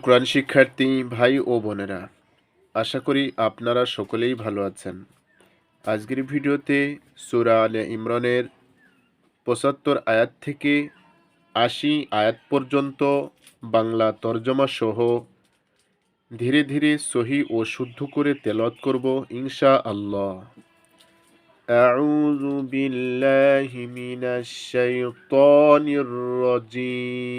কোরআন শিক্ষার্থী ভাই ও বোনেরা আশা করি আপনারা সকলেই ভালো আছেন আজকের ভিডিওতে সুরা আলে ইমরানের পঁচাত্তর আয়াত থেকে আশি আয়াত পর্যন্ত বাংলা তর্জমা সহ ধীরে ধীরে সহি ও শুদ্ধ করে তেলত করব ইনশা আল্লাহ أعوذ بالله من الشيطان الرجيم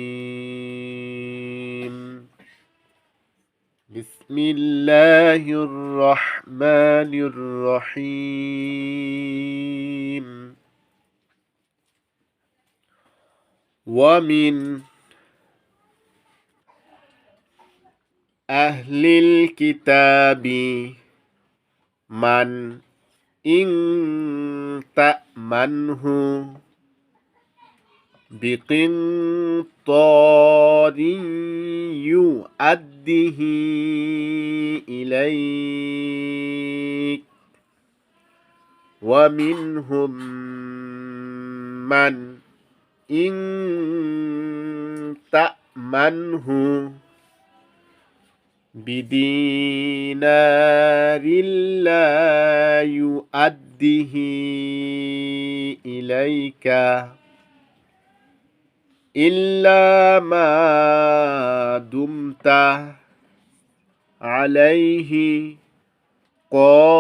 بسم الله الرحمن الرحيم. ومن أهل الكتاب من إن تأمنه بقنطار يؤده إليك ومنهم من إن تأمنه بدينار لا يؤده إليك إلا ما دمت عليه قائما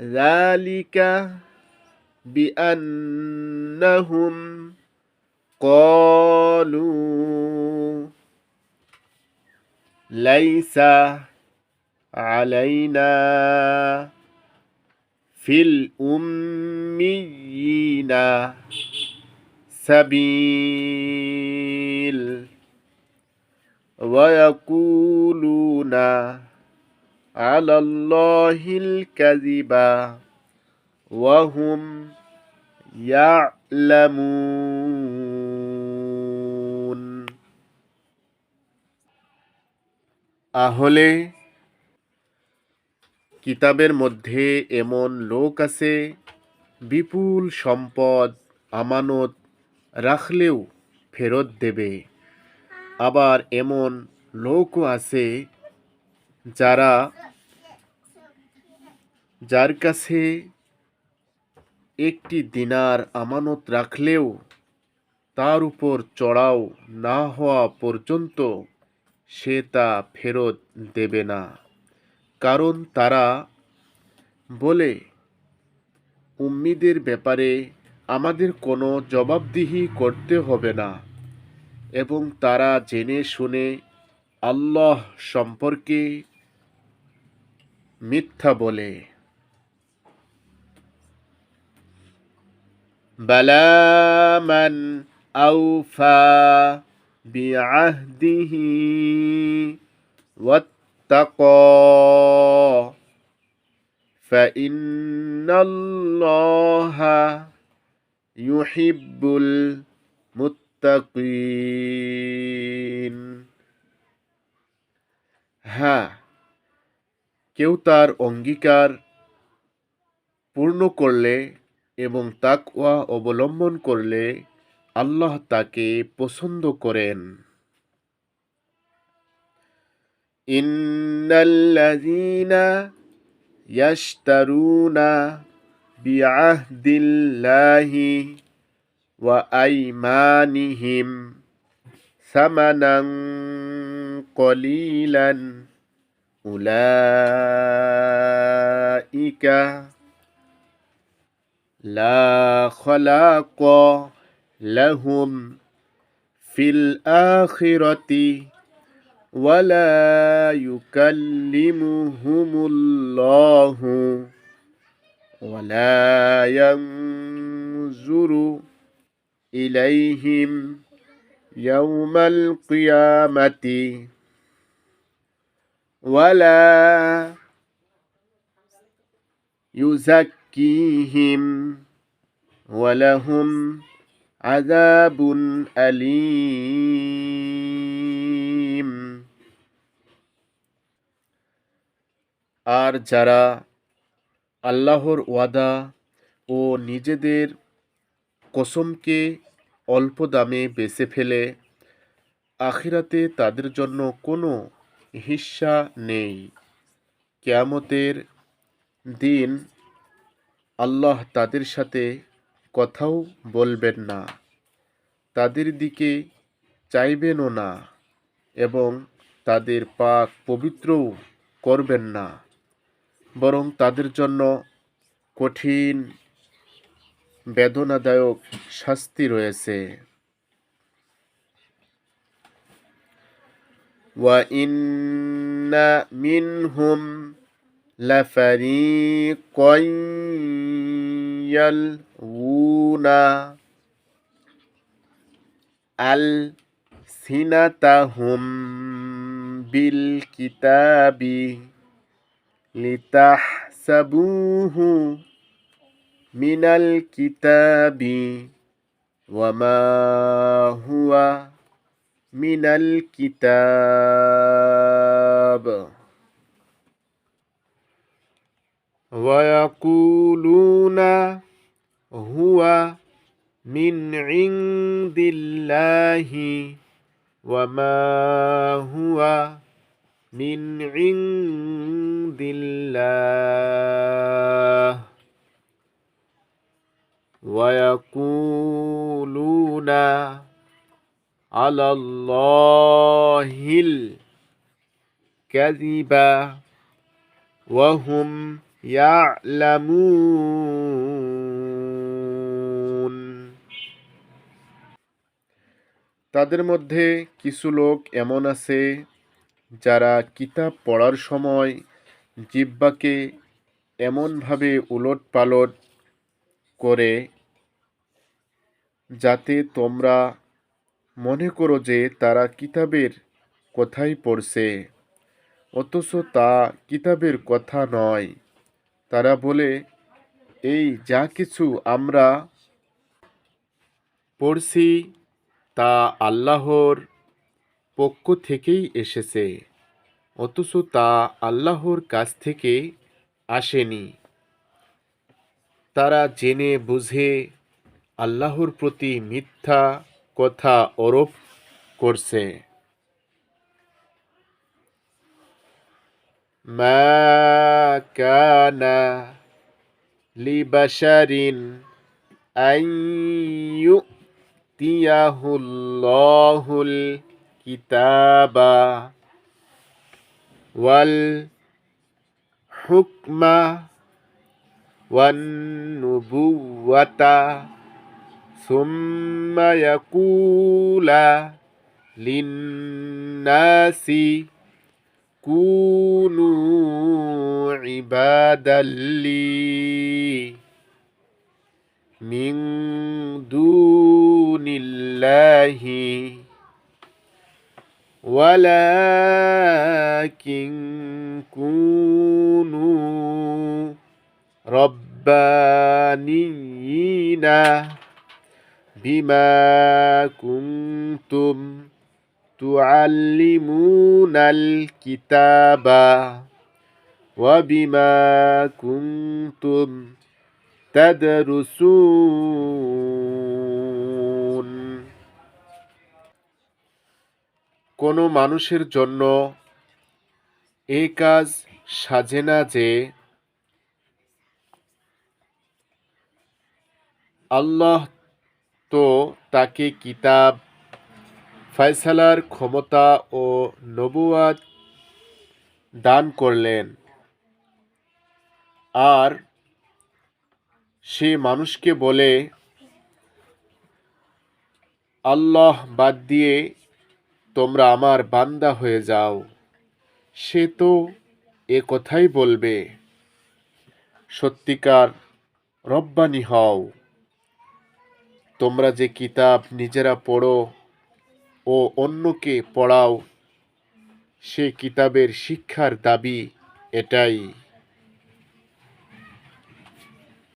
ذلك بأنهم قالوا ليس علينا في الأميين سبيل ويقولون على الله الكذب وهم يعلمون আহলে কিতাবের মধ্যে এমন লোক আছে, বিপুল সম্পদ, আমানত রাখলেও ফেরত দেবে। আবার এমন লোকও আছে যারা যার কাছে একটি দিনার আমানত রাখলেও তার উপর চড়াও না হওয়া পর্যন্ত সে তা ফেরত দেবে না। কারণ তারা বলে, উম্মিদের ব্যাপারে আমাদের কোনো জবাবদিহি করতে হবে না। এবং তারা জেনে শুনে আল্লাহ সম্পর্কে মিথ্যা বলে। বালামান আউফা বিআহদিহি ওয়াত واتقى فإن الله يحب المتقين হ্যাঁ কেউ তার অঙ্গীকার পূর্ণ করলে এবং তাকওয়া অবলম্বন করলে আল্লাহ তাকে পছন্দ করেন إن الذين يشترون بعهد الله وأيمانهم ثمنا قليلا أولئك لا خلاق لهم في الآخرة ولا يكلمهم الله ولا ينظر إليهم يوم القيامة ولا يزكيهم ولهم عذاب أليم আর যারা আল্লাহর ওয়াদা ও নিজেদের কসমকে অল্প দামে বেছে ফেলে, আখিরাতে তাদের জন্য কোনো হিস্সা নেই। কেয়ামতের দিন আল্লাহ তাদের সাথে কথাও বলবেন না। তাদের দিকে চাইবেনও না এবং তাদের পাক পবিত্রও করবেন না। বরং তাদের জন্য কঠিন বেদনাদায়ক শাস্তি রয়েছে وَإِنَّ مِنْهُمْ لَفَرِيقًا يَلْوُونَ أَلْسِنَتَهُم بِالْكِتَابِ لِتَحْسَبُوهُ من الكتاب وما هو من الكتاب. ويقولون هو من عند الله وما هو من عند الله ويقولون على الله الكذب وهم يعلمون তাদের মধ্যে কিছু লোক এমন আছে যারা কিতাব পড়ার সময় জিব্বাকে এমনভাবে উলট পালট করে যাতে তোমরা মনে করো যে তারা কিতাবের কথাই পড়ছে। অথচ তা কিতাবের কথা নয়। তারা বলে, এই যা কিছু আমরা পড়ছি তা আল্লাহর পক্ষ থেকেই এসেছে। অথচ তা আল্লাহর কাছ থেকে আসেনি। তারা জেনে বুঝে আল্লাহর প্রতি মিথ্যা কথা আরোপ করছে। মা কানা ইউতিয়াহুল্লাহুল কিতাবা والحكم والنبوة ثم يقول للناس كونوا عبادا لي من دون الله ولكن كونوا ربانيين بما كنتم تعلمون الكتاب وبما كنتم تدرسون. কোনো মানুষের জন্য এই কাজ সাজে না যে আল্লাহ তো তাকে কিতাব, ফয়সালার ক্ষমতা ও নবুয়াত দান করলেন। আর সে মানুষকে বলে, আল্লাহ বাদ দিয়ে তোমরা আমার বান্দা হয়ে যাও। সে তো এ কথাই বলবে, সত্যিকার রব্বানি হও। তোমরা যে কিতাব নিজেরা পড়ো ও অন্যকে পড়াও, সে কিতাবের শিক্ষার দাবি এটাই।